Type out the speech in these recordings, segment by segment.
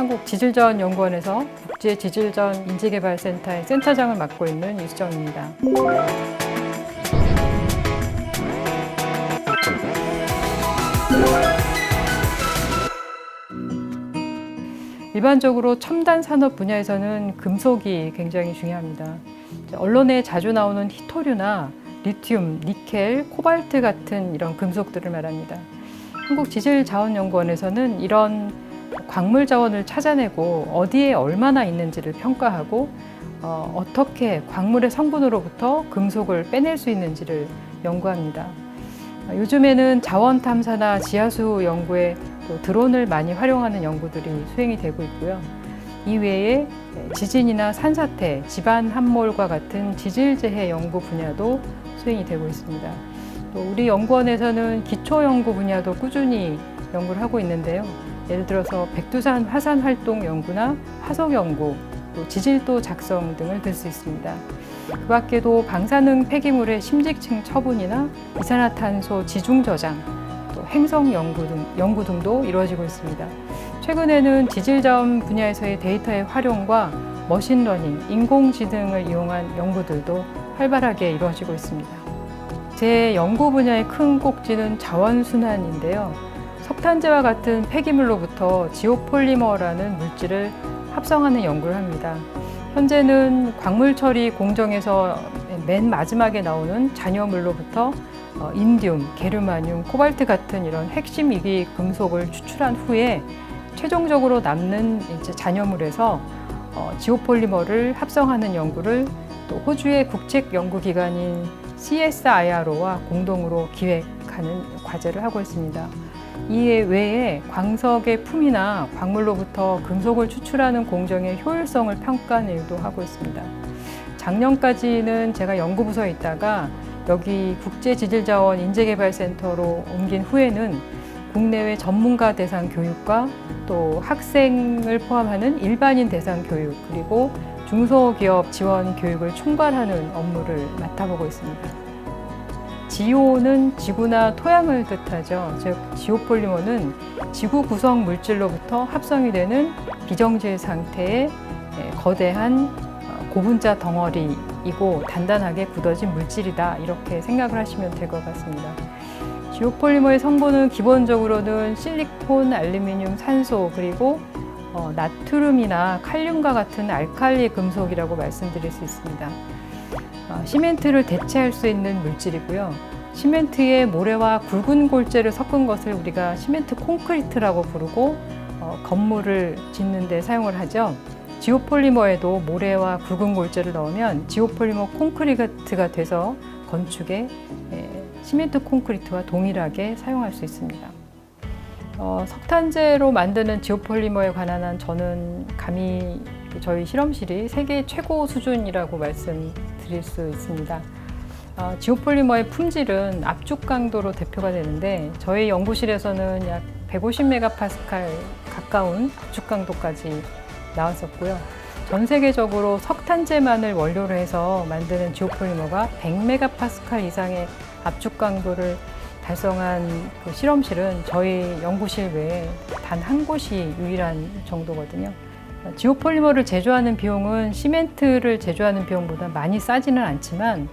한국 지질자원연구원에서 국제 지질자원 인재개발센터의 센터장을 맡고 있는 유수정입니다. 일반적으로 첨단 산업 분야에서는 금속이 굉장히 중요합니다. 언론에 자주 나오는 히토류나 리튬, 니켈, 코발트 같은 이런 금속들을 말합니다. 한국지질자원연구원에서는 이런 광물 자원을 찾아내고 어디에 얼마나 있는지를 평가하고 어, 떻게 광물의 성분으로부터 금속을 빼낼 수 있는지를 연구합니다. 요즘에는 자원 탐사나 지하수 연구에 또 드론을 많이 활용하는 연구들이 수행이 되고 있고요. 이외에 지진이나 산사태, 집안 함몰과 같은 지질재해 연구 분야도 수행이 되고 있습니다. 또 우리 연구원에서는 기초 연구 분야도 꾸준히 연구를 하고 있는데요. 예를 들어서 백두산 화산 활동 연구나 화석 연구, 또 지질도 작성 등을 들 수 있습니다. 그 밖에도 방사능 폐기물의 심직층 처분이나 이산화탄소 지중 저장, 또 행성 연구 등 연구 등도 이루어지고 있습니다. 최근에는 지질 자원 분야에서의 데이터의 활용과 머신러닝, 인공지능을 이용한 연구들도 활발하게 이루어지고 있습니다. 제 연구 분야의 큰 꼭지는 자원순환인데요. 석탄재와 같은 폐기물로부터 지오폴리머라는 물질을 합성하는 연구를 합니다. 현재는 광물 처리 공정에서 맨 마지막에 나오는 잔여물로부터 어, 인듐, 게르마늄, 코발트 같은 이런 핵심 이기 금속을 추출한 후에 최종적으로 남는 이제 잔여물에서 어, 지오폴리머를 합성하는 연구를 또 호주의 국책 연구기관인 CSIRO와 공동으로 기획하는 과제를 하고 있습니다. 이에 외에 광석의 품이나 광물로부터 금속을 추출하는 공정의 효율성을 평가하는 일도 하고 있습니다. 작년까지는 제가 연구부서에 있다가 여기 국제지질자원 인재개발센터로 옮긴 후에는 국내외 전문가 대상 교육과 또 학생을 포함하는 일반인 대상 교육 그리고 중소기업 지원 교육을 총괄하는 업무를 맡아보고 있습니다. 지오는 지구나 토양을 뜻하죠. 즉, 지오폴리머는 지구 구성 물질로부터 합성이 되는 비정질 상태의 거대한 어, 고분자 덩어리이고 단단하게 굳어진 물질이다. 이렇게 생각을 하시면 될 것 같습니다. 지오폴리머의 성분은 기본적으로는 실리콘, 알루미늄, 산소, 그리고 어, 나트륨이나 칼륨과 같은 알칼리 금속이라고 말씀드릴 수 있습니다. 어, 시멘트를 대체할 수 있는 물질이고요. 시멘트에 모래와 굵은 골재를 섞은 것을 우리가 시멘트 콘크리트라고 부르고 어, 건물을 짓는 데 사용을 하죠. 지오폴리머에도 모래와 굵은 골재를 넣으면 지오폴리머 콘크리트가 돼서 건축에 에, 시멘트 콘크리트와 동일하게 사용할 수 있습니다. 어, 석탄재로 만드는 지오폴리머에 관한 한 저는 감히 저희 실험실이 세계 최고 수준이라고 말씀드릴 수 있습니다. 어, 지오폴리머의 품질은 압축 강도로 대표가 되는데 저희 연구실에서는 약 150메가파스칼 가까운 압축 강도까지 나왔었고요. 전 세계적으로 석탄재만을 원료로 해서 만드는 지오폴리머가 100메가파스칼 이상의 압축 강도를 달성한 그 실험실은 저희 연구실 외에 단 한 곳이 유일한 정도거든요. 지오폴리머를 제조하는 비용은 시멘트를 제조하는 비용보다 많이 싸지는 않지만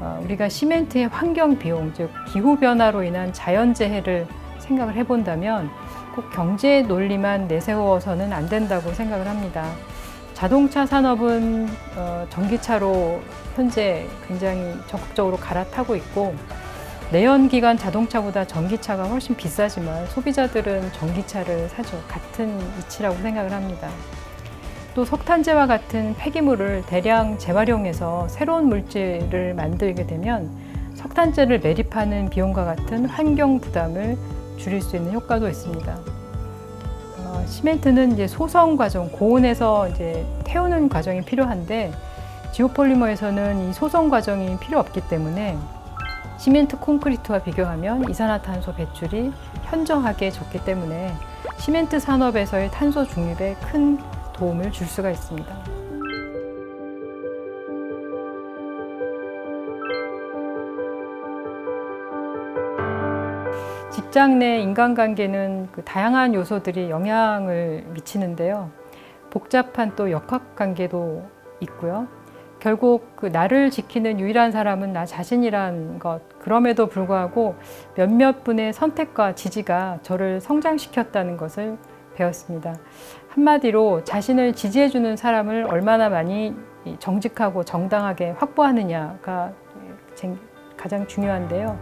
어, 우리가 시멘트의 환경 비용, 즉 기후 변화로 인한 자연 재해를 생각을 해본다면 꼭 경제 논리만 내세워서는 안 된다고 생각을 합니다. 자동차 산업은 어, 전기차로 현재 굉장히 적극적으로 갈아타고 있고 내연기관 자동차보다 전기차가 훨씬 비싸지만 소비자들은 전기차를 사죠. 같은 이치라고 생각을 합니다. 또 석탄재와 같은 폐기물을 대량 재활용해서 새로운 물질을 만들게 되면 석탄재를 매립하는 비용과 같은 환경 부담을 줄일 수 있는 효과도 있습니다. 어, 시멘트는 이제 소성 과정, 고온에서 이제 태우는 과정이 필요한데 지오폴리머에서는 이 소성 과정이 필요 없기 때문에 시멘트 콘크리트와 비교하면 이산화탄소 배출이 현저하게 적기 때문에 시멘트 산업에서의 탄소 중립에 큰 도움을 줄 수가 있습니다. 직장 내 인간관계는 그 다양한 요소들이 영향을 미치는데요. 복잡한 또 역학관계도 있고요. 결국 그 나를 지키는 유일한 사람은 나 자신이란 것. 그럼에도 불구하고 몇몇 분의 선택과 지지가 저를 성장시켰다는 것을 배웠습니다. 한마디로 자신을 지지해주는 사람을 얼마나 많이 이 정직하고 정당하게 확보하느냐가 쟁- 가장 중요한데요.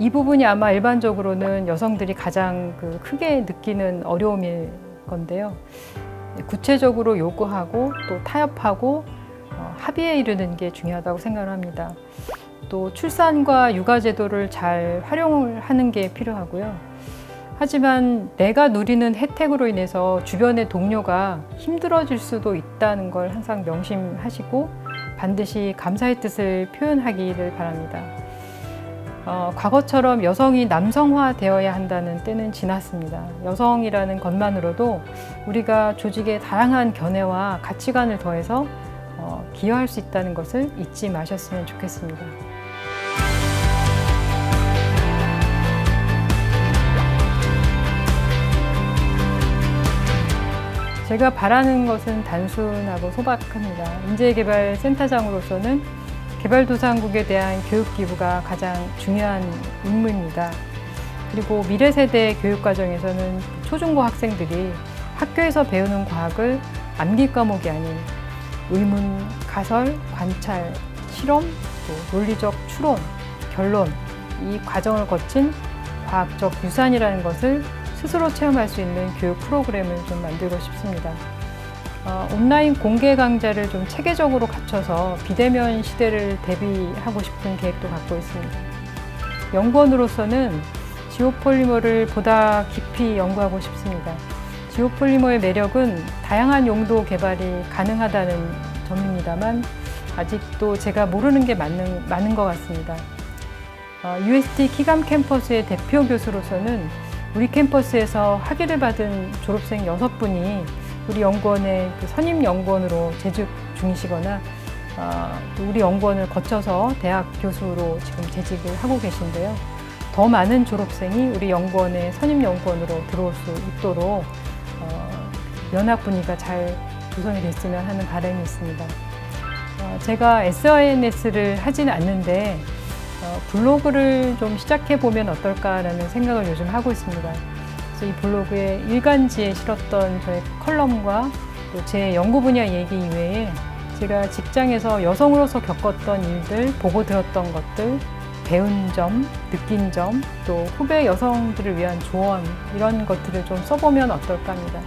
이 부분이 아마 일반적으로는 여성들이 가장 그 크게 느끼는 어려움일 건데요. 구체적으로 요구하고 또 타협하고 어, 합의에 이르는 게 중요하다고 생각을 합니다. 또 출산과 육아 제도를 잘 활용을 하는 게 필요하고요. 하지만 내가 누리는 혜택으로 인해서 주변의 동료가 힘들어질 수도 있다는 걸 항상 명심하시고 반드시 감사의 뜻을 표현하기를 바랍니다. 어, 과거처럼 여성이 남성화 되어야 한다는 때는 지났습니다. 여성이라는 것만으로도 우리가 조직의 다양한 견해와 가치관을 더해서 어, 기여할 수 있다는 것을 잊지 마셨으면 좋겠습니다. 제가 바라는 것은 단순하고 소박합니다. 인재개발센터장으로서는 개발도상국에 대한 교육 기부가 가장 중요한 임무입니다. 그리고 미래 세대 교육 과정에서는 초중고 학생들이 학교에서 배우는 과학을 암기 과목이 아닌 의문, 가설, 관찰, 실험, 또 논리적 추론, 결론 이 과정을 거친 과학적 유산이라는 것을 스스로 체험할 수 있는 교육 프로그램을 좀 만들고 싶습니다. 어, 온라인 공개 강좌를 좀 체계적으로 갖춰서 비대면 시대를 대비하고 싶은 계획도 갖고 있습니다. 연구원으로서는 지오폴리머를 보다 깊이 연구하고 싶습니다. 지오폴리머의 매력은 다양한 용도 개발이 가능하다는 점입니다만 아직도 제가 모르는 게 많은, 많은 것 같습니다. 어, UST 키감 캠퍼스의 대표 교수로서는 우리 캠퍼스에서 학위를 받은 졸업생 여섯 분이 우리 연구원의 그 선임 연구원으로 재직 중이시거나 어, 또 우리 연구원을 거쳐서 대학 교수로 지금 재직을 하고 계신데요. 더 많은 졸업생이 우리 연구원의 선임 연구원으로 들어올 수 있도록 어, 연합 분위기가 잘 구성이 됐으면 하는 바람이 있습니다. 어, 제가 SNS를 하지는 않는데 어, 블로그를 좀 시작해 보면 어떨까라는 생각을 요즘 하고 있습니다. 그래서 이 블로그에 일간지에 실었던 저의 컬럼과 또 제 연구 분야 얘기 이외에 제가 직장에서 여성으로서 겪었던 일들, 보고 들었던 것들, 배운 점, 느낀 점, 또 후배 여성들을 위한 조언 이런 것들을 좀 써보면 어떨까 합니다.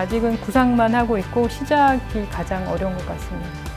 아직은 구상만 하고 있고 시작이 가장 어려운 것 같습니다.